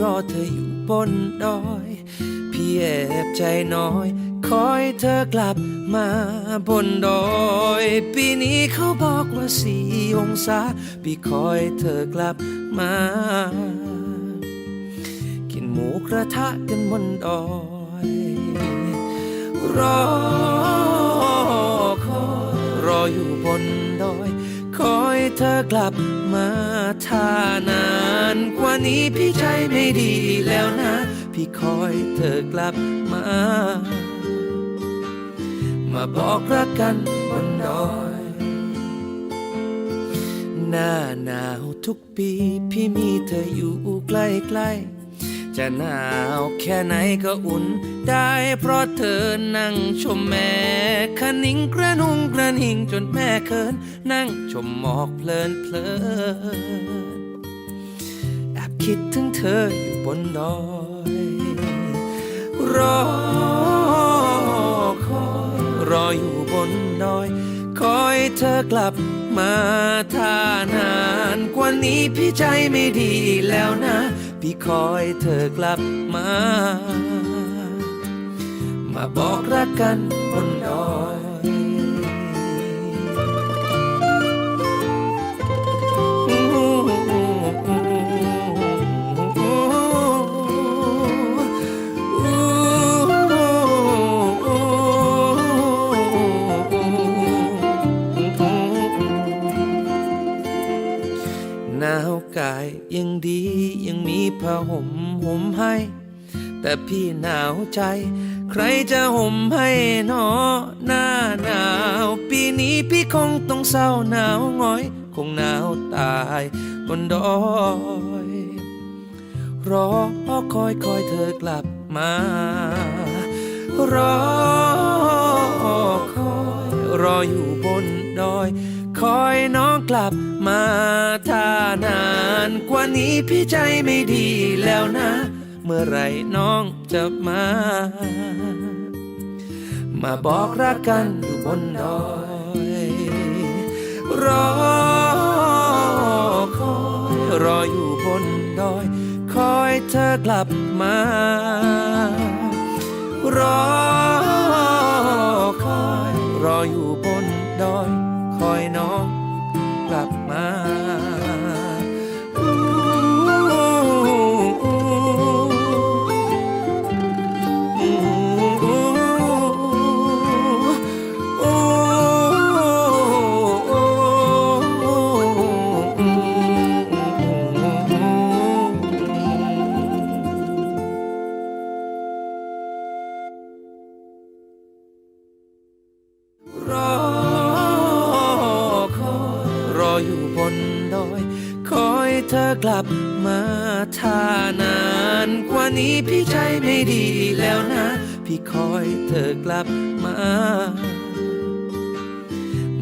รอเธออยู่บนดอย พี่แอบใจน้อย คอยเธอกลับมาบนดอย ปีนี้เขาบอกว่าสี่องศา พี่คอยเธอกลับมา กินหมูกระทะกันบนดอย รอคอยรออยู่บนดอย คอย เธอกลับมาถ้านานกว่านี้พี่ใจไม่ดีแล้วนะ พี่คอยเธอกลับมา มาบอกรักกันบนดอย หน้าหนาวทุกปี พี่มีเธออยู่ใกล้ๆ จะหนาวแค่ไหนก็อุ่น ได้เพราะเธอนั่งชมแม่คะนิงกระนุงกระนิงจนแม่เคิน นั่งชมหมอกเพลินเพลินแอบคิดถึงเธออยู่บนดอยรอคอยรออยู่บนดอย คอยเธอกลับมาถ้านาน กว่านี้พี่ใจไม่ดีแล้วนะ พี่คอยเธอกลับมา มาบอกรักกันบนดอย ยังดียังมีผ้าห่มห่มให้ แต่พี่หนาวใจ ใครจะห่มให้หนอหน้าหนาว ปีนี้พี่คงต้องเศร้าหนาวหงอย คงหนาวตายบนดอยรอคอยคอยเธอกลับมารอคอยรออยู่บนดอย อยน้องกลับมาถ้านานกว่านี้พี่ใจไม่ดีแล้วนะ เมื่อไหรน้องจะมา มาบอกรักกันอยู่บนดอยรอคอยรออยู่บนดอย คอยเธอกลับมา รอคอยรออยู่บนดอย คอยน้องกลับมา ธอกลับมาถ้านานกว่านี้พี่ใจไม่ดีแล้วนะ พี่คอยเธอกลับมา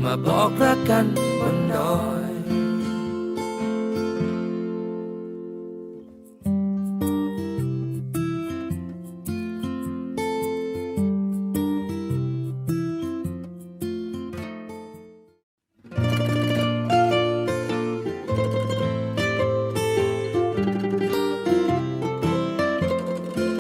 มาบอกรักกันบนดอย